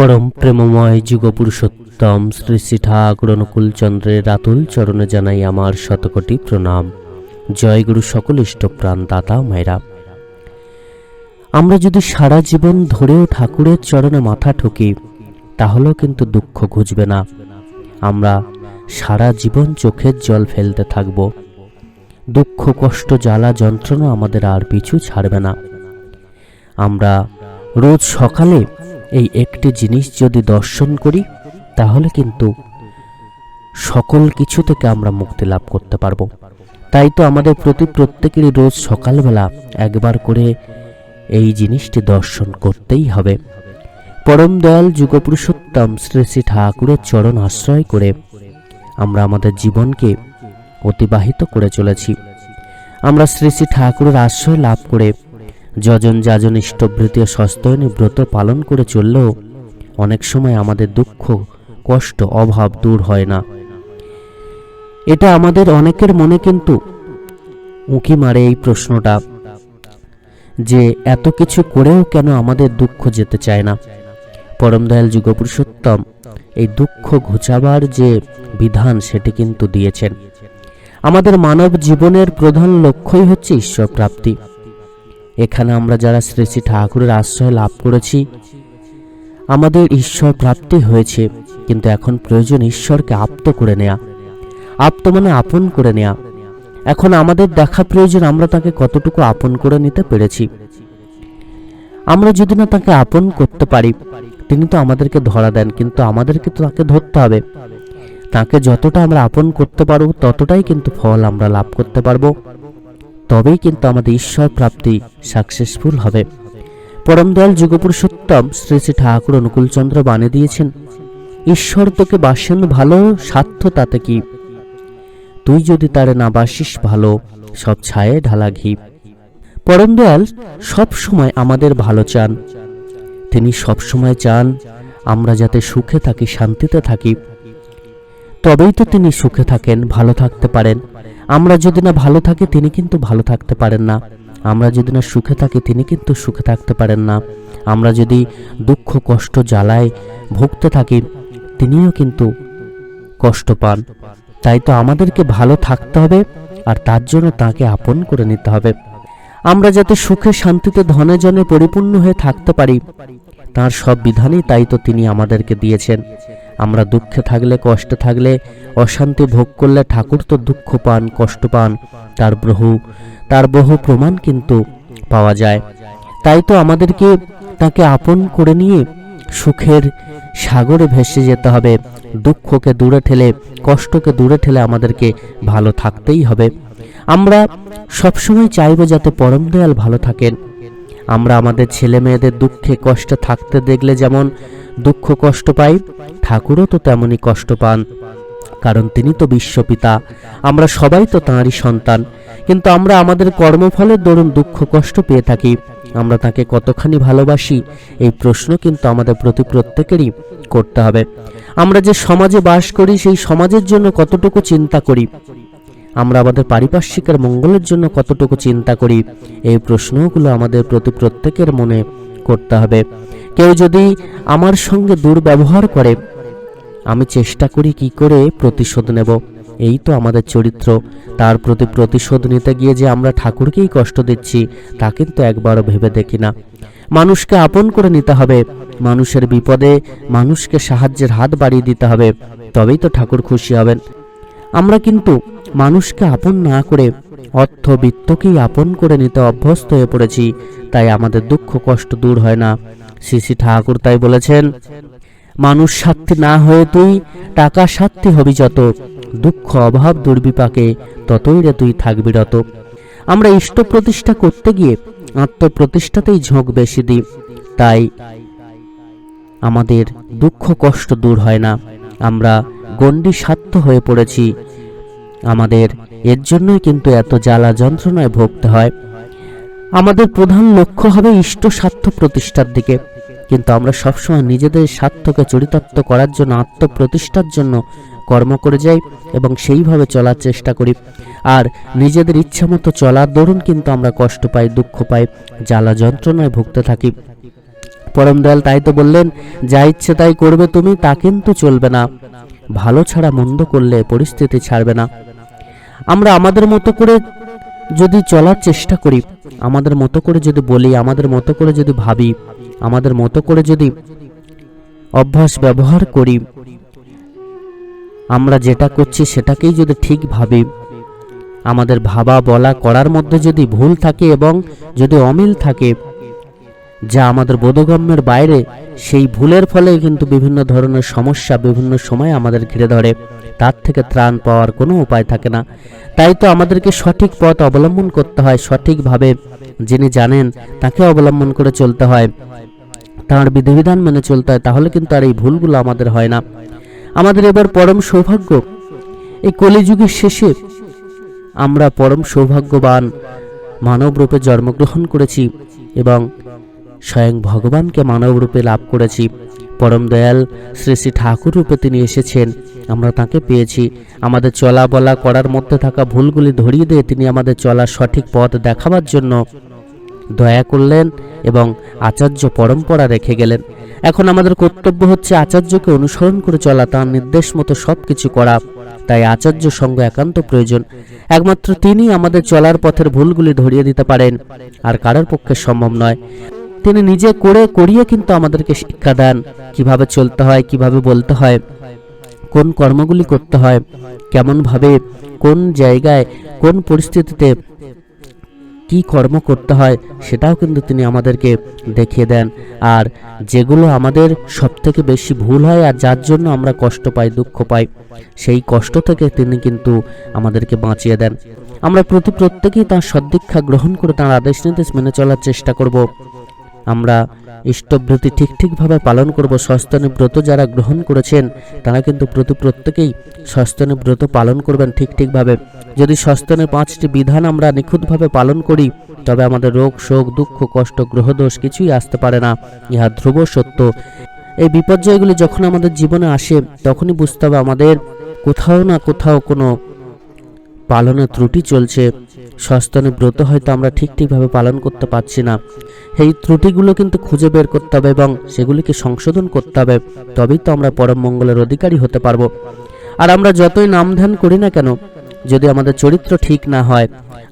পরম প্রেমময় যুগপুরুষোত্তম শ্রী শ্রী ঠাকুর অনুকূল চন্দ্রের রাতুল চরণে জানাই আমার শতকোটি প্রণাম। জয় গুরু সকল ইষ্টপ্রাণ দাতা মায়েরা। আমরা যদি সারা জীবন ধরেও ঠাকুরের চরণে মাথা ঠুকি, তাহলেও কিন্তু দুঃখ ঘুচবে না। আমরা সারা জীবন চোখের জল ফেলতে থাকব। দুঃখ, কষ্ট, জ্বালা, যন্ত্রণা আমাদের আর পিছু ছাড়বে না। আমরা রোজ সকালে এই একটি জিনিস যদি দর্শন করি, তাহলে কিন্তু সকল কিছু থেকে আমরা মুক্তি লাভ করতে পারব। তাই তো আমাদের প্রতি প্রত্যেকেরই রোজ সকালবেলা একবার করে এই জিনিসটি দর্শন করতেই হবে। পরম দয়াল যুগপুরুষোত্তম শ্রী শ্রী ঠাকুরের চরণ আশ্রয় করে আমরা আমাদের জীবনকে অতিবাহিত করে চলেছি। আমরা শ্রী শ্রী ঠাকুরের আশ্রয় লাভ করে যজন যাজন ইষ্টভৃতি ও সস্তয়নী ব্রত পালন করে চললেও অনেক সময় আমাদের দুঃখ, কষ্ট, অভাব দূর হয় না। এটা আমাদের অনেকের মনে কিন্তু উঁকি মারে এই প্রশ্নটা যে এত কিছু করেও কেন আমাদের দুঃখ যেতে চায় না? পরম দয়াল যুগপুরুষোত্তম এই দুঃখ ঘুচাবার যে বিধান সেটি কিন্তু দিয়েছেন। আমাদের মানব জীবনের প্রধান লক্ষ্যই হচ্ছে ঈশ্বর প্রাপ্তি। এখানে আমরা যারা শ্রী শ্রী ঠাকুরের আশ্রয় লাভ করেছি, আমাদের ঈশ্বর প্রাপ্তি হয়েছে, কিন্তু এখন প্রয়োজন ঈশ্বরকে আপ্ত করে নেয়া। আপ্ত মানে আপন করে নেয়া। এখন আমাদের দেখা প্রয়োজন, আমরা তাকে কতটুকু আপন করে নিতে পেরেছি। আমরা যদি না তাকে আপন করতে পারি, তিনি তো আমাদেরকে ধরা দেন, কিন্তু আমাদেরকে তো তাকে ধরতে হবে। তাকে যতটা আমরা আপন করতে পারব, ততটাই কিন্তু ফল আমরা লাভ করতে পারব। তবেই কিন্তু আমাদের ঈশ্বর প্রাপ্তি সাকসেসফুল হবে। পরম দয়াল যুগপুরুষোত্তম শ্রী শ্রী ঠাকুর অনুকূলচন্দ্র বানে দিয়েছেন, ঈশ্বর তোকে বাসেন ভালো স্বার্থ তাতে কি? তুই যদি তারে না বাসিস ভালো, সব ছায়ে ঢালা ঘি। পরম দয়াল সব সময় আমাদের ভালো চান। তিনি সব সময় চান আমরা যাতে সুখে থাকি, শান্তিতে থাকি। তবেই তো তিনি সুখে থাকেন, ভালো থাকতে পারেন। আমরা যদি না ভালো থাকি, তিনি কিন্তু ভালো থাকতে পারেন না। আমরা যদি না সুখে থাকি, তিনি কিন্তু সুখে থাকতে পারেন না। আমরা যদি দুঃখ, কষ্ট, জ্বালায় ভুগতে থাকি, তিনিও কিন্তু কষ্ট পান। তাই তো আমাদেরকে ভালো থাকতে হবে, আর তার জন্য তাকে আপন করে নিতে হবে। আমরা যাতে সুখে, শান্তিতে, ধনে, জনে পরিপূর্ণ হয়ে থাকতে পারি, তার সব বিধানই তাই তো তিনি আমাদেরকে দিয়েছেন। আমরা দুঃখে থাকলে, কষ্টে থাকলে, অশান্তি ভোগ করলে ঠাকুর তো দুঃখ পান, কষ্ট পান। তার বহু তার বহু প্রমাণ কিন্তু পাওয়া যায়। তাই তো আমাদেরকে তাকে আপন করে নিয়ে সুখের সাগরে ভেসে যেতে হবে। দুঃখকে দূরে ঠেলে, কষ্টকে দূরে ঠেলে আমাদেরকে ভালো থাকতেই হবে। আমরা সবসময় চাইব যাতে পরম দয়াল ভালো থাকেন। আমরা আমাদের ছেলে মেয়েদের দুঃখে কষ্টে থাকতে দেখলে যেমন দুঃখ কষ্ট পাই, ঠাকুরও তো তেমনই কষ্ট পান। কারণ তিনি তো বিশ্বপিতা, আমরা সবাই তো তাঁরই সন্তান। কিন্তু আমরা আমাদের কর্মফলের দরুন দুঃখ কষ্ট পেয়ে থাকি। আমরা তাকে কতখানি ভালোবাসি, এই প্রশ্ন কিন্তু আমাদের প্রতি প্রত্যেকেরই করতে হবে। আমরা যে সমাজে বাস করি, সেই সমাজের জন্য কতটুকু চিন্তা করি? আমরা আমাদের পারিপার্শ্বিকের মঙ্গলের জন্য কতটুকু চিন্তা করি? এই প্রশ্নগুলো আমাদের প্রতি প্রত্যেকের মনে করতে হবে। কেউ যদি আমার সঙ্গে দুর্ব্যবহার করে, আমি চেষ্টা করি কি করে প্রতিশোধ নেব? এই তো আমাদের চরিত্র। তার প্রতি প্রতিশোধ নিতে গিয়ে যে আমরা ঠাকুরকেই কষ্ট দিচ্ছি, তা কিন্তু একবারও ভেবে দেখি না। মানুষকে আপন করে নিতে হবে। মানুষের বিপদে মানুষকে সাহায্যের হাত বাড়িয়ে দিতে হবে। তবেই তো ঠাকুর খুশি হবেন। আমরা কিন্তু মানুষকে আপন না করে অর্থ বিত্তকেই আপন করে নিতে অভ্যস্ত হয়ে পড়েছি, তাই আমাদের দুঃখ কষ্ট দূর হয় না। শ্রী ঠাকুর তাই বলেছেন, মানুষ স্বার্থী না হয়ে তুই টাকা স্বার্থী হবি যত, দুঃখ অভাব দুর্বিপাকে ততই রে তুই থাকবি রত। আমরা ইষ্ট প্রতিষ্ঠা করতে গিয়ে আত্মপ্রতিষ্ঠাতেই ঝোঁক বেশি দিই, তাই আমাদের দুঃখ কষ্ট দূর হয় না। আমরা গণ্ডি স্বার্থ হয়ে পড়েছি। আমাদের এর জন্যই কিন্তু এত জ্বালা যন্ত্রণায় ভুগতে হয়। আমাদের প্রধান লক্ষ্য হবে ইষ্ট স্বার্থ প্রতিষ্ঠার দিকে। কিন্তু আমরা সবসময় নিজেদের স্বার্থকে চরিতার্থ করার জন্য, আত্মপ্রতিষ্ঠার জন্য কর্ম করে যাই এবং সেইভাবে চলার চেষ্টা করি। আর নিজেদের ইচ্ছামতো চলার দরুন কিন্তু আমরা কষ্ট পাই, দুঃখ পাই, জ্বালা যন্ত্রণায় ভুগতে থাকি। পরম দয়াল তাই তো বললেন, যা ইচ্ছে তাই করবে তুমি, তা কিন্তু চলবে না। ভালো ছাড়া মন্দ করলে পরিস্থিতি ছাড়বে না। আমরা আমাদের মতো করে যদি চলার চেষ্টা করি, আমাদের মতো করে যদি বলি, আমাদের মতো করে যদি ভাবি, আমাদের মতো করে যদি অভ্যাস ব্যবহার করি, আমরা যেটা করছি সেটাকেই যদি ঠিক ভাবি, আমাদের ভাবা বলা করার মধ্যে যদি ভুল থাকে এবং যদি অমিল থাকে যা আমাদের বোধগম্যের বাইরে, সেই ভুলের ফলে কিন্তু বিভিন্ন ধরনের সমস্যা বিভিন্ন সময় আমাদের ঘিরে ধরে। তার থেকে ত্রাণ পাওয়ার কোনো উপায় থাকে না। তাই তো আমাদেরকে সঠিক পথ অবলম্বন করতে হয় সঠিকভাবে। যিনি জানেন, তাকে অবলম্বন করে চলতে হয়। তাঁর বিধিবিধান মেনে চলতে হয়, তাহলে কিন্তু আর এই ভুলগুলো আমাদের হয় না। আমাদের এবার পরম সৌভাগ্য। এই কলিযুগের শেষে আমরা পরম সৌভাগ্যবান মানব রূপে জন্মগ্রহণ করেছি এবং স্বয়ং ভগবানকে মানব রূপে লাভ করেছি। পরম দয়াল শ্রী শ্রী ঠাকুর রূপে তিনি এসেছেন। আমরা তাকে পেয়েছি। আমাদের চলা বলা করার মধ্যে থাকা ভুলগুলি ধরিয়ে দিয়ে তিনি আমাদের চলার সঠিক পথ দেখাবার জন্য দয়া করলেন এবং আচার্য পরম্পরা রেখে গেলেন। এখন আমাদের কর্তব্য হচ্ছে আচার্যকে অনুসরণ করে চলা, তার নির্দেশ মতো সব কিছু করা। তাই আচার্য সঙ্গ একান্ত প্রয়োজন। একমাত্র তিনি আমাদের চলার পথের ভুলগুলি ধরিয়ে দিতে পারেন। আর কারোর পক্ষে সম্ভব নয়। তিনি নিজে করে, করিয়ে কিন্তু আমাদেরকে শিক্ষা দেন। কীভাবে চলতে হয়, কীভাবে বলতে হয়, কোন কর্মগুলি করতে হয়, কেমনভাবে, কোন জায়গায়, কোন পরিস্থিতিতে কি কর্ম করতে হয়, সেটাও কিন্তু তিনি আমাদেরকে দেখিয়ে দেন। আর যেগুলো আমাদের সব থেকে বেশি ভুল হয় আর যার জন্য আমরা কষ্ট পাই, দুঃখ পাই, সেই কষ্ট থেকে তিনি কিন্তু আমাদেরকে বাঁচিয়ে দেন। আমরা প্রতি প্রত্যেকেই তার সদ্দীক্ষা গ্রহণ করে তার আদেশ নির্দেশ মেনে চলার চেষ্টা করব। আমরা ইষ্টভৃতি ঠিক ঠিকভাবে পালন করব, সস্তনী ব্রত যারা গ্রহণ করেছেন, তারা কিন্তু প্রতি প্রত্যেকেই সস্তনী ব্রত পালন করবেন ঠিক ঠিকভাবে। যদি সস্তনের পাঁচটি বিধান আমরা নিখুঁতভাবে পালন করি, তবে আমাদের রোগ, শোক, দুঃখ, কষ্ট, গ্রহদোষ কিছুই আসতে পারে না, ইহা ধ্রুব সত্য। এই বিপর্যয়গুলি যখন আমাদের জীবনে আসে, তখনই বুঝতে হবে আমাদের কোথাও না কোথাও কোনো পালনে ত্রুটি চলছে। সস্তনে ব্রত হয়তো আমরা ঠিক ঠিকভাবে পালন করতে পারছি না। এই ত্রুটিগুলো কিন্তু খুঁজে বের করতে হবে এবং সেগুলিকে সংশোধন করতে হবে। তবেই তো আমরা পরম মঙ্গলের অধিকারী হতে পারব। আর আমরা যতই নাম ধ্যান করি না কেন, যদি আমাদের চরিত্র ঠিক না হয়,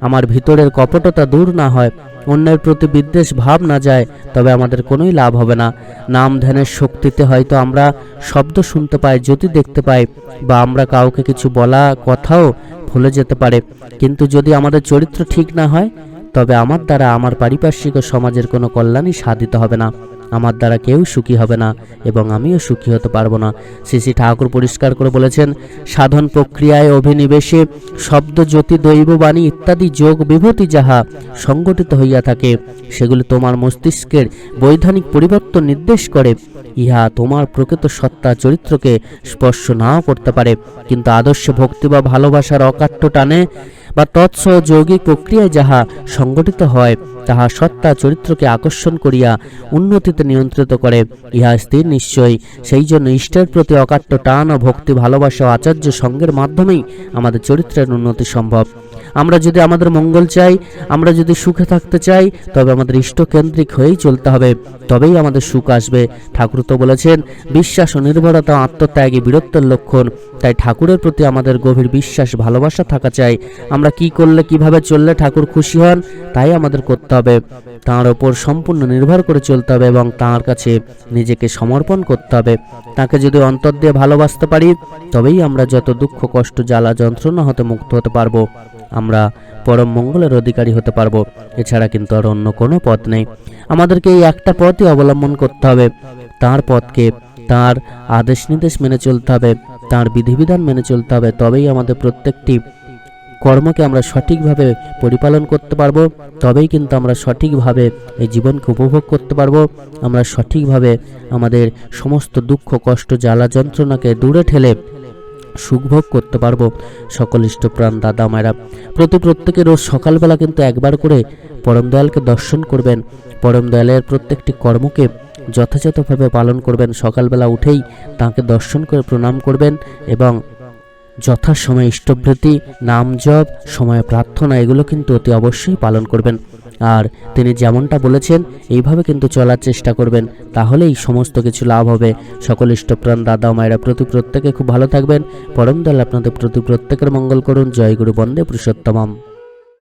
আমার ভিতরের কপটতা দূর না হয় অন্যের প্রতি বিদ্বেষ ভাব না যায়, তবে আমাদের কোনোই লাভ হবে না। নাম ধ্যানের শক্তিতে হয়তো আমরা শব্দ শুনতে পাই যদি দেখতে পাই, বা আমরা কাউকে কিছু বলা কথাও ভুলে যেতে পারে। কিন্তু যদি আমাদের চরিত্র ঠিক না হয়, তবে আমার দ্বারা আমার পারিপার্শ্বিক ও সমাজের কোনো কল্যাণই সাধিত হবে না। আমার দ্বারা কেউ সুখী হবে না এবং আমিও সুখী হতে পারব না। শ্রী ঠাকুর পরিষ্কার করে বলেছেন, সাধন প্রক্রিয়ায় অভিনিবেশে শব্দ, জ্যোতি দৈববাণী ইত্যাদি যোগ বিভূতি যাহা সংগঠিত হইয়া থাকে, সেগুলি তোমার মস্তিষ্কের বৈধানিক পরিবর্তন নির্দেশ করে। ইহা তোমার প্রকৃত সত্তা চরিত্রকে স্পর্শ নাও করতে পারে। কিন্তু আদর্শ ভক্তি বা ভালোবাসার অকাট্য টানে বা তৎসহ যৌগিক প্রক্রিয়ায় যাহা সংগঠিত হয় তাহা সত্তা চরিত্রকে আকর্ষণ করিয়া উন্নতিতে নিয়ন্ত্রিত করে। ইহা স্থির নিশ্চয়। সেই জন্য ইষ্টের প্রতি অকাট্য টান ও ভক্তি ভালোবাসা ও আচার্য সঙ্গের মাধ্যমেই আমাদের চরিত্রের উন্নতি সম্ভব। আমরা যদি আমাদের মঙ্গল চাই, আমরা যদি সুখে থাকতে চাই, তবে আমাদের ইষ্টকেন্দ্রিক হয়েই চলতে হবে। তবেই আমাদের সুখ আসবে। ঠাকুর তো বলেছেন, বিশ্বাস ও নির্ভরতা আত্মত্যাগী বীরত্বের লক্ষণ। তাই ঠাকুরের প্রতি আমাদের গভীর বিশ্বাস, ভালোবাসা থাকা চাই। আমরা কি করলে, কীভাবে চললে ঠাকুর খুশি হন, তাই আমাদের করতে হবে। তাঁর ওপর সম্পূর্ণ নির্ভর করে চলতে হবে এবং তাঁর কাছে নিজেকে সমর্পণ করতে হবে। তাকে যদি অন্তর দিয়ে ভালোবাসতে পারি, তবেই আমরা যত দুঃখ, কষ্ট, জ্বালা, যন্ত্রণা হতে মুক্ত হতে পারব। আমরা পরম মঙ্গলের অধিকারী হতে পারব। এছাড়া কিন্তু আর অন্য কোনো পথ নেই। আমাদেরকে এই একটা পথই অবলম্বন করতে হবে। তার পথকে তার আদেশ নির্দেশ মেনে চলতে হবে, তার বিধিবিধান মেনে চলতে হবে। তবেই আমাদের প্রত্যেকটি কর্মকে আমরা সঠিকভাবে পরিপালন করতে পারব। তবেই কিন্তু আমরা সঠিকভাবে এই জীবনকে উপভোগ করতে পারব। আমরা সঠিকভাবে আমাদের সমস্ত দুঃখ, কষ্ট, জ্বালা, যন্ত্রণাকে দূরে ঠেলে সুখভোগ করতে পারব। সকল ইষ্টপ্রাণ দাদা মায়েরা, প্রতি প্রত্যেকে রোজ সকালবেলা কিন্তু একবার করে পরম দয়ালকে দর্শন করবেন। পরম দয়ালের প্রত্যেকটি কর্মকে যথাযথভাবে পালন করবেন। সকালবেলা উঠেই তাকে দর্শন করে প্রণাম করবেন এবং যথাসময়ে ইষ্টভৃতি, নাম জপ, সময় প্রার্থনা, এগুলো কিন্তু অতি অবশ্যই পালন করবেন। আর তিনি যেমনটা বলেছেন, এইভাবে কিন্তু চলার চেষ্টা করবেন, তাহলেই সমস্ত কিছু লাভ হবে। সকল ইষ্টপ্রাণ দাদা মায়েরা প্রতি প্রত্যেকে খুব ভালো থাকবেন। পরম দল আপনাদের প্রতি প্রত্যেকের মঙ্গল করুন। জয় গুরু বন্দে পুরুষোত্তমম।